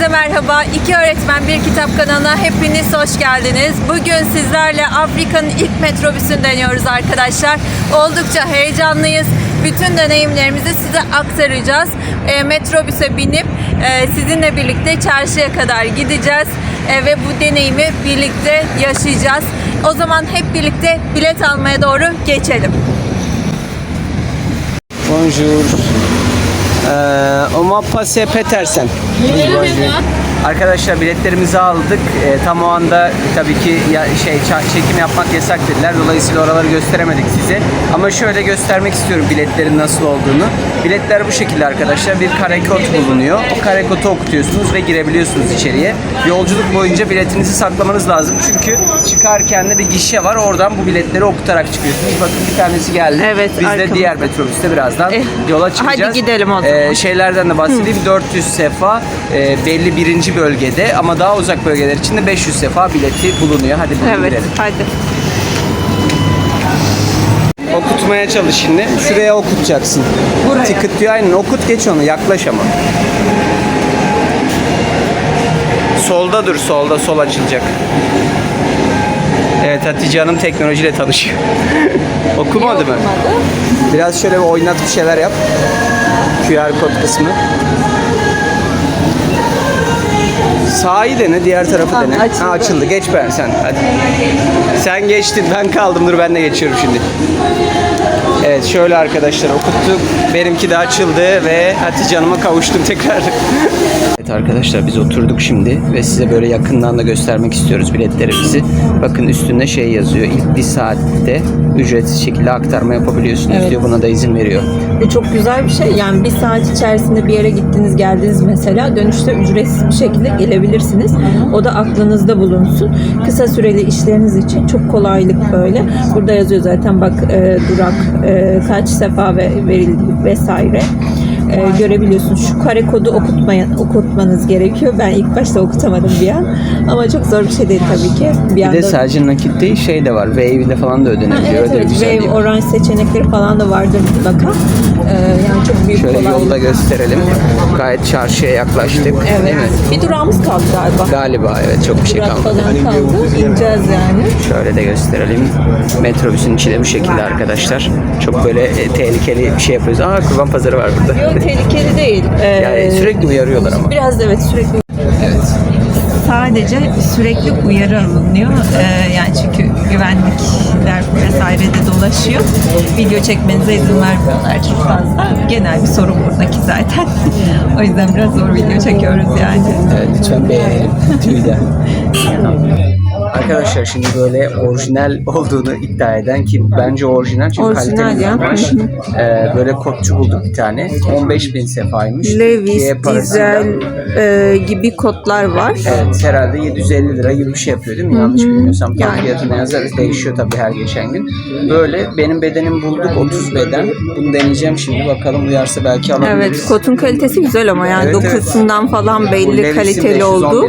Herkese merhaba. İki Öğretmen Bir Kitap kanalına hepiniz hoş geldiniz. Bugün sizlerle Afrika'nın ilk metrobüsünü deniyoruz arkadaşlar. Oldukça heyecanlıyız. Bütün deneyimlerimizi size aktaracağız. E, metrobüse binip e, sizinle birlikte çarşıya kadar gideceğiz. E, ve bu deneyimi birlikte yaşayacağız. O zaman hep birlikte bilet almaya doğru geçelim. Bonjour. Ee, on m'a passé Petersen. Arkadaşlar biletlerimizi aldık. Ee, tam o anda tabii ki ya, şey çekim yapmak yasak dediler. Dolayısıyla oraları gösteremedik size. Ama şöyle göstermek istiyorum biletlerin nasıl olduğunu. Biletler bu şekilde arkadaşlar. Bir kare kod bulunuyor. O kare kodu okutuyorsunuz ve girebiliyorsunuz içeriye. Yolculuk boyunca biletinizi saklamanız lazım. Çünkü çıkarken de bir gişe var. Oradan bu biletleri okutarak çıkıyorsunuz. Bakın bir tanesi geldi. Evet, Biz de arkamızda. diğer metrobüste birazdan Eh, yola çıkacağız. hadi gidelim o zaman. Ee, şeylerden de bahsedeyim. 400 sefa e, belli birinci bölgede ama daha uzak bölgeler için de 500 sefa bileti bulunuyor. Hadi bunu Evet, girelim. hadi. Okutmaya çalış şimdi. Şuraya okutacaksın. Buraya. Ticket diyor aynen okut geç onu yaklaş ama. Solda dur solda sol açılacak. Evet Hatice Hanım teknolojiyle tanışıyor. Okumadı mı? Biraz şöyle bir oynat bir şeyler yap. QR kod kısmı. Sağı dene, diğer tarafı Tamam, dene. açıldı. Ha, açıldı. Geç ben sen. Hadi. Sen geçtin, ben kaldım. Dur ben de geçiyorum şimdi. Evet şöyle arkadaşlar okuttuk. Benimki de açıldı ve Hatice Hanım'a kavuştum tekrar. evet arkadaşlar biz oturduk şimdi ve size böyle yakından da göstermek istiyoruz biletlerimizi. Bakın üstünde şey yazıyor. İlk bir saatte ücretsiz şekilde aktarma yapabiliyorsunuz Evet. diyor. Buna da izin veriyor. Bu çok güzel bir şey. Yani bir saat içerisinde bir yere gittiniz geldiniz mesela dönüşte ücretsiz bir şekilde gelebilirsiniz. O da aklınızda bulunsun. Kısa süreli işleriniz için çok kolaylık böyle. Burada yazıyor zaten bak e, durak e, kaç sefa ve verildi vesaire. E, görebiliyorsunuz. Şu kare kodu okutmayan, okutmanız gerekiyor. Ben ilk başta okutamadım bir an. Ama çok zor bir şey değil tabii ki. Bir, Bir de sadece nakit değil şey de var. Wave ile falan da Ha, ödenebiliyor. evet Öyle evet güzel Wave, değil? Orange seçenekleri falan da vardır mutlaka. Ee, yani çok büyük Şöyle kolaylık. yolda gösterelim. Gayet çarşıya yaklaştık. Evet. Bir durağımız kaldı galiba. Galiba evet çok bir şey kalmadı. falan kaldı. İneceğiz yani. Şöyle de gösterelim. Metrobüsün içi de bu şekilde arkadaşlar. Çok böyle e, tehlikeli bir şey yapıyoruz. Aa kurban pazarı var burada. Yok tehlikeli değil. Ee, Yani sürekli uyarıyorlar ama. Biraz da evet sürekli Evet. sadece sürekli uyarı alınıyor. Ee, yani çünkü güvenlikler vesaire de dolaşıyor. Video çekmenize izin vermiyorlar çok fazla. Genel bir sorun buradaki zaten. o yüzden biraz zor video çekiyoruz yani. Evet, lütfen beğenelim. Tüyden. Arkadaşlar şimdi böyle orijinal olduğunu iddia eden ki bence orijinal çünkü Orijinal kaliteli ya. yapmış. Ee, böyle kodçu bulduk bir tane. 15 bin sefaymış. Levis, Türkiye parasıyla- Dizel e, gibi kodlar var. Evet herhalde 750 lira gibi bir şey yapıyor değil mi? Yanlış bilmiyorsam. Tam Yani. fiyatını yazarız. Değişiyor tabii her geçen gün. Böyle benim bedenim bulduk 30 beden. Bunu deneyeceğim şimdi. Bakalım uyarsa belki alabiliriz. Evet, kotun kalitesi güzel ama yani Evet, evet. dokusundan falan Bu belli Levis'in kaliteli 511 oldu.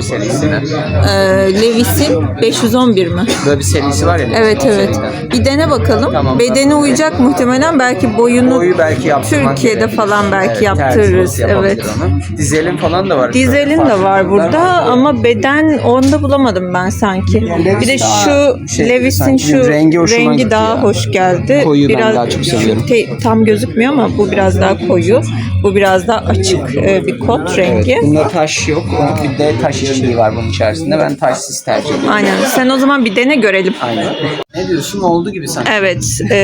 Ee, Levis'in 511 mi? Böyle bir serisi var ya. Evet evet. seriden. Bir dene bakalım. Tamam, Bedeni tamam. uyacak muhtemelen. Belki boyunu Boyu belki yaptırmak Türkiye'de gerekir. falan belki Evet, yaptırırız. tercih yapabilir Evet. onu. Dizelin falan da var. Dizelin de var burada ama beden onda bulamadım ben sanki. Bir de şu şey, Levis'in sanki şu rengi rengi, hoşuma gitti daha ya. hoş geldi. Koyu ben daha çok seviyorum. te- tam gözükmüyor ama bu biraz daha koyu. Bu biraz daha açık e, bir kot rengi. Bunda taş yok. Bir de taş işçiliği var bunun içerisinde. Ben taşsız tercih ediyorum. Aynen. Sen o zaman bir dene görelim. Aynen. Ne diyorsun? Oldu gibi sanki. Evet, e,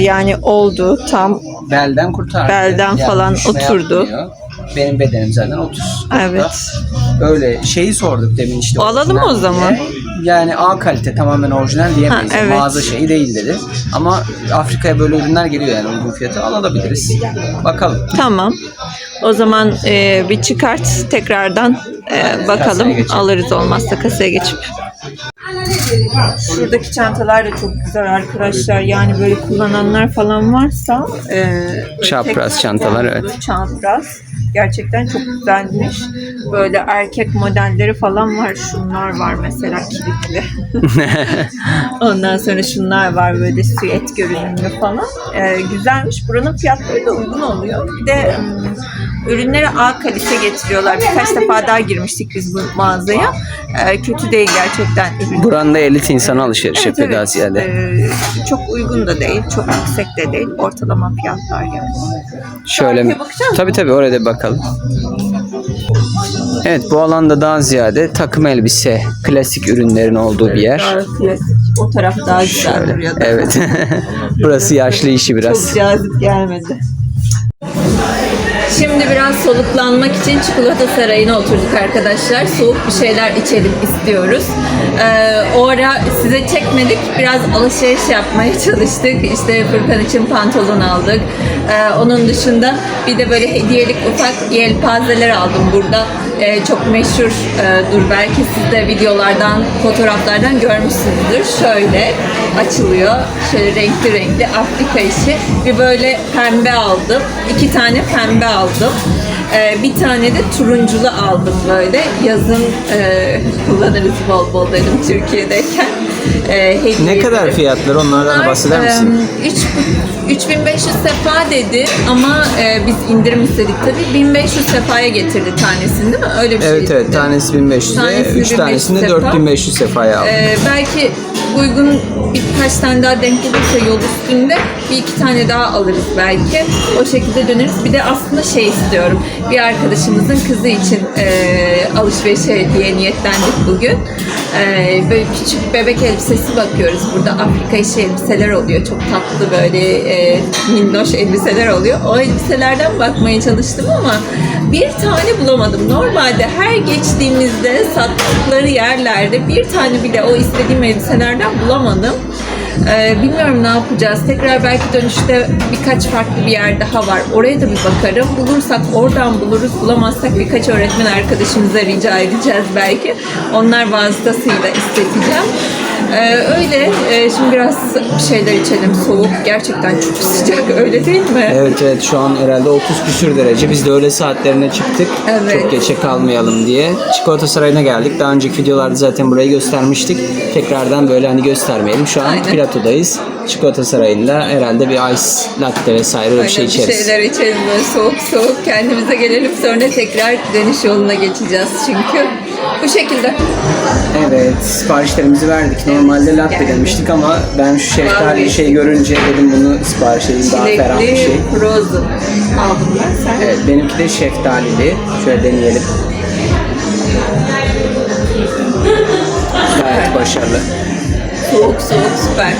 yani oldu tam. Belden kurtardı. Belden falan oturdu. yapmıyor. Benim bedenim zaten 30. Evet. Öyle şeyi sorduk demin işte. Alalım o zaman. diye. Yani A kalite tamamen orijinal diyemeyiz. Ha, evet. Mağaza şeyi değil dedi. Ama Afrika'ya böyle ürünler geliyor yani uygun fiyata alabiliriz. Bakalım. Tamam. O zaman e, bir çıkart tekrardan e, bakalım alırız olmazsa kasaya geçip. Şuradaki çantalar da çok güzel arkadaşlar. Yani böyle kullananlar falan varsa e, Çapraz çantalar, evet. Çapraz. Gerçekten çok güzelmiş. Böyle erkek modelleri falan var. Şunlar var mesela kilitli. Ondan sonra şunlar var böyle süet görünümlü falan. Ee, güzelmiş. Buranın fiyatları da uygun oluyor. Bir de ürünleri A kalite getiriyorlar. Birkaç defa daha girmiştik biz bu mağazaya. Ee, kötü değil gerçekten ürün. Buranda elit insanı alışveriş Evet, yapıyor evet. ziyade. Ee, çok uygun da değil, çok yüksek de değil. Ortalama fiyatlar yani. Şöyle mi? Tabii tabii oraya da bakalım. Evet bu alanda daha ziyade takım elbise, klasik ürünlerin olduğu bir yer. Daha klasik. O taraf daha güzel Şöyle. duruyor. Evet. Burası yaşlı işi biraz. Çok cazip gelmedi. Şimdi biraz soluklanmak için çikolata sarayına oturduk arkadaşlar. Soğuk bir şeyler içelim istiyoruz. Ee, o ara size çekmedik. Biraz alışveriş yapmaya çalıştık. İşte Furkan için pantolon aldık. Ee, onun dışında bir de böyle hediyelik ufak yelpazeler aldım burada. Ee, çok e, dur belki siz de videolardan, fotoğraflardan görmüşsünüzdür. Şöyle açılıyor. Şöyle renkli renkli Afrika işi. Bir böyle pembe aldım. İki tane pembe aldım. Ee, bir tane de turunculu aldım böyle. Yazın e, kullanırız bol bol dedim Türkiye'deyken. E, hediye Ne kadar ederim. fiyatları onlardan Bunlar, bahseder misin? e, üç- 3500 sefa dedi ama e, biz indirim istedik tabii. 1500 sefaya getirdi tanesini değil mi? Öyle bir şey. Evet evet tanesi 1500 ve Tanesini 3 1500 tanesini de sefa. 4500 sefaya aldım. Ee, belki uygun birkaç tane daha denk gelirse yol üstünde bir iki tane daha alırız belki. O şekilde döneriz. Bir de aslında şey istiyorum. Bir arkadaşımızın kızı için e, alışverişe hediye niyetlendik bugün. E, böyle küçük bebek elbisesi bakıyoruz. Burada Afrika işi elbiseler oluyor. Çok tatlı böyle e, minnoş elbiseler oluyor. O elbiselerden bakmaya çalıştım ama bir tane bulamadım. Normalde her geçtiğimizde sattıkları yerlerde bir tane bile o istediğim elbiselerden bulamadım. Ee, bilmiyorum ne yapacağız. Tekrar belki dönüşte birkaç farklı bir yer daha var. Oraya da bir bakarım. Bulursak oradan buluruz. Bulamazsak birkaç öğretmen arkadaşımıza rica edeceğiz belki. Onlar vasıtasıyla isteteceğim. Ee, öyle. Ee, şimdi biraz bir şeyler içelim. Soğuk. Gerçekten çok sıcak. Öyle değil mi? Evet evet şu an herhalde 30 küsür derece. Biz de öğle saatlerine çıktık. Evet. Çok geçe kalmayalım diye. Çikolata Sarayı'na geldik. Daha önceki videolarda zaten burayı göstermiştik. Tekrardan böyle hani göstermeyelim. Şu an Aynen. Plato'dayız. Çikolata Sarayı'nda herhalde bir ice latte vesaire öyle bir şey Aynen, bir içeriz. şeyler içelim böyle soğuk soğuk kendimize gelelim sonra tekrar dönüş yoluna geçeceğiz çünkü. Bu şekilde. Evet siparişlerimizi verdik. Normalde latte demiştik ama ben şu şeftali şey görünce dedim bunu sipariş edeyim daha ferah bir şey. frozen aldım ben sen. Evet benimki de şeftalili. Şöyle deneyelim. Gayet başarılı. Soğuk soğuk süper.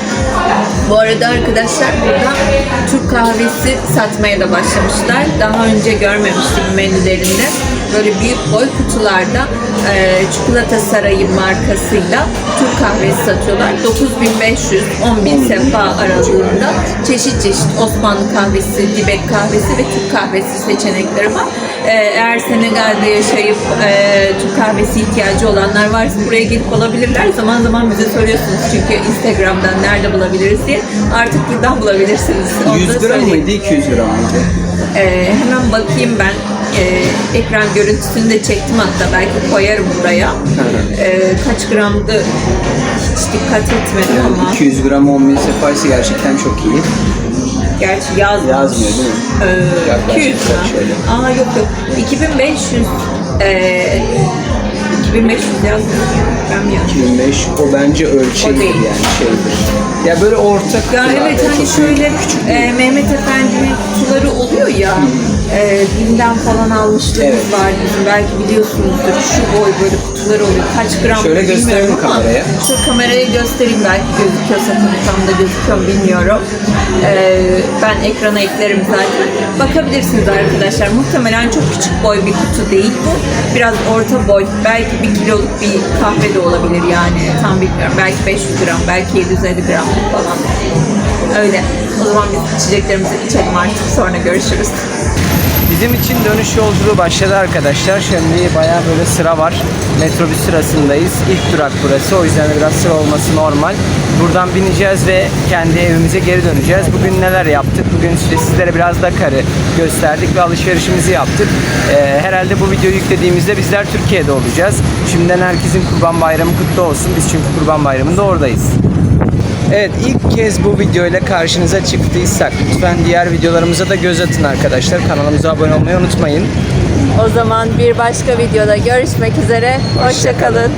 Bu arada arkadaşlar burada Türk kahvesi satmaya da başlamışlar. Daha önce görmemiştim menülerinde. Böyle büyük boy kutularda e, Çikolata Sarayı markasıyla Türk kahvesi satıyorlar. 9500 10000 sefa aralığında çeşit çeşit Osmanlı kahvesi, Dibek kahvesi ve Türk kahvesi seçenekleri var. E, eğer Senegal'de yaşayıp e, Türk kahvesi ihtiyacı olanlar varsa buraya gelip alabilirler. Zaman zaman bize soruyorsunuz çünkü Instagram'dan nerede bulabiliriz diye. Artık buradan bulabilirsiniz. Onu da 100 gram mıydı 200 gram mıydı? Ee, hemen bakayım ben. Ee, ekran görüntüsünü de çektim hatta belki koyarım buraya. Ee, kaç gramdı hiç dikkat etmedim ama 200 gram 10 bin sefaysa gerçekten çok iyi. gerçi yazmamış. Yazmıyor değil mi? Ee, Yaklaşık 200 gram. şöyle. Aa yok yok. 2500 ee, 2500 yazmıyor. Ben mi yazdım? 2500 o bence ölçeğidir O değil. yani şeydir. Ya böyle orta Ya evet hani şöyle küçük e. Mehmet Efendi'nin kutuları oluyor ya e, Bim'den falan almışlığımız Evet. var bizim belki biliyorsunuzdur şu boy böyle kutular oluyor kaç gram Şöyle bilmiyorum gösterelim ama kameraya. şu kameraya göstereyim belki gözüküyorsa tabii tam da gözüküyor mu bilmiyorum E, ben ekrana eklerim zaten bakabilirsiniz arkadaşlar muhtemelen çok küçük boy bir kutu değil bu biraz orta boy belki bir kiloluk bir kahve de olabilir yani tam bilmiyorum belki 500 gram belki 750 gram falan Öyle. O zaman biz içeceklerimizi içelim artık sonra görüşürüz. Bizim için dönüş yolculuğu başladı arkadaşlar. Şimdi bayağı böyle sıra var. Metrobüs sırasındayız. İlk durak burası. O yüzden biraz sıra olması normal. Buradan bineceğiz ve kendi evimize geri döneceğiz. Bugün neler yaptık? Bugün işte sizlere biraz Dakar'ı gösterdik ve alışverişimizi yaptık. Ee, herhalde bu videoyu yüklediğimizde bizler Türkiye'de olacağız. Şimdiden herkesin Kurban Bayramı kutlu olsun. Biz çünkü Kurban Bayramı'nda oradayız. Evet ilk kez bu video ile karşınıza çıktıysak lütfen diğer videolarımıza da göz atın arkadaşlar. Kanalımıza abone olmayı unutmayın. O zaman bir başka videoda görüşmek üzere. Hoşçakalın.